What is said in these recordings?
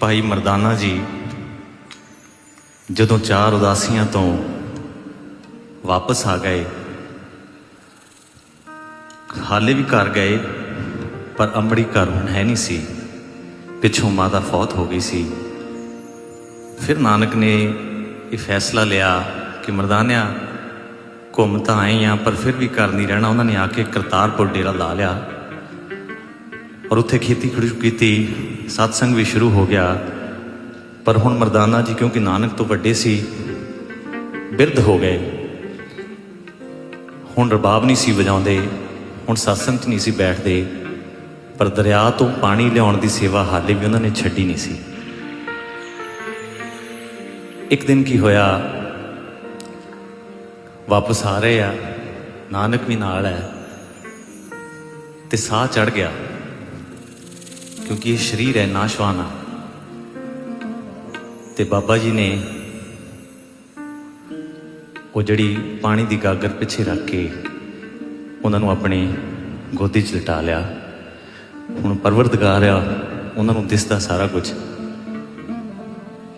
ਭਾਈ ਮਰਦਾਨਾ ਜੀ, ਜਦੋਂ ਚਾਰ ਉਦਾਸੀਆਂ ਤੋਂ ਵਾਪਸ ਆ ਗਏ, ਹਾਲੇ ਵੀ ਘਰ ਗਏ, ਪਰ ਅੰਮੜੀ ਘਰ ਹੁਣ ਹੈ ਨਹੀਂ ਸੀ। ਪਿੱਛੋਂ ਮਾਤਾ ਫੌਤ ਹੋ ਗਈ ਸੀ। ਫਿਰ ਨਾਨਕ ਨੇ ਇਹ ਫੈਸਲਾ ਲਿਆ ਕਿ ਮਰਦਾਨਿਆ, ਘੁੰਮ ਤਾਂ ਆਏ ਆ, ਪਰ ਫਿਰ ਵੀ ਘਰ ਨਹੀਂ ਰਹਿਣਾ, ਉਹਨਾਂ ਨੇ ਆ ਕੇ ਕਰਤਾਰਪੁਰ ਡੇਰਾ ਲਾ ਲਿਆ। ਔਰ ਉੱਥੇ ਖੇਤੀ ਸ਼ੁਰੂ ਕੀਤੀ satsang ਵੀ ਸ਼ੁਰੂ ਹੋ ਗਿਆ। ਪਰ ਹੁਣ ਮਰਦਾਨਾ ਜੀ ਕਿਉਂਕਿ ਨਾਨਕ ਤੋਂ ਵੱਡੇ ਸੀ, ਬਿਰਧ ਹੋ ਗਏ। ਹੁਣ ਰਬਾਬ ਨਹੀਂ ਸੀ ਵਜਾਉਂਦੇ, ਹੁਣ satsang 'ਚ ਨਹੀਂ ਸੀ ਬੈਠਦੇ। ਪਰ ਦਰਿਆ ਤੋਂ ਪਾਣੀ ਲਿਆਉਣ ਦੀ ਸੇਵਾ ਹਾਲੇ ਵੀ ਉਹਨਾਂ ਨੇ ਛੱਡੀ ਨਹੀਂ ਸੀ। ਇੱਕ ਦਿਨ ਕੀ ਹੋਇਆ? ਵਾਪਸ ਆ ਰਹੇ ਆ। ਨਾਨਕ ਵੀ ਨਾਲ ਹੈ। ਤੇ ਸਾਹ ਚੜ ਗਿਆ। ਕਿਉਂਕਿ ਇਹ ਸਰੀਰ ਹੈ, ਨਾਸ਼ਵਾਨ ਆ। ਤੇ ਬਾਬਾ ਜੀ ਨੇ ਉਹ ਜਿਹੜੀ ਪਾਣੀ ਦੀ ਗਾਗਰ ਪਿੱਛੇ ਰੱਖ ਕੇ ਉਹਨਾਂ ਨੂੰ ਆਪਣੇ ਗੋਦੀ 'ਚ ਲਟਾ ਲਿਆ। ਹੁਣ ਪਰਵਰਦਗਾਰ ਆ, ਉਹਨਾਂ ਨੂੰ ਦਿਸਦਾ ਸਾਰਾ ਕੁਝ।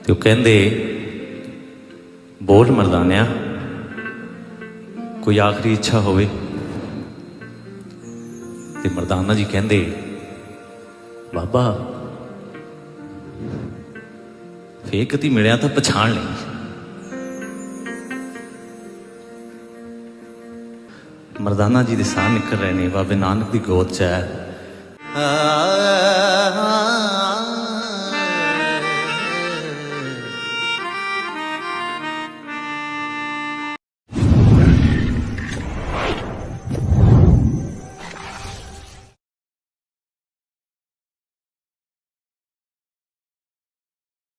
ਤੇ ਉਹ ਕਹਿੰਦੇ, ਬੋਲ ਮਰਦਾਨਿਆ, ਕੋਈ ਆਖਰੀ ਇੱਛਾ ਹੋਵੇ? ਤੇ ਮਰਦਾਨਾ ਜੀ ਕਹਿੰਦੇ ਬਾਬਾ ਫੇਕਤੀ ਮਿਲਿਆ ਤਾਂ ਪਛਾਣ ਲਈ। ਮਰਦਾਨਾ ਜੀ ਦੇ ਸਾਹ ਨਿਕਲ ਰਹੇ ਨੇ, ਬਾਬੇ ਨਾਨਕ ਦੀ ਗੋਦ ਚ ਹੈ।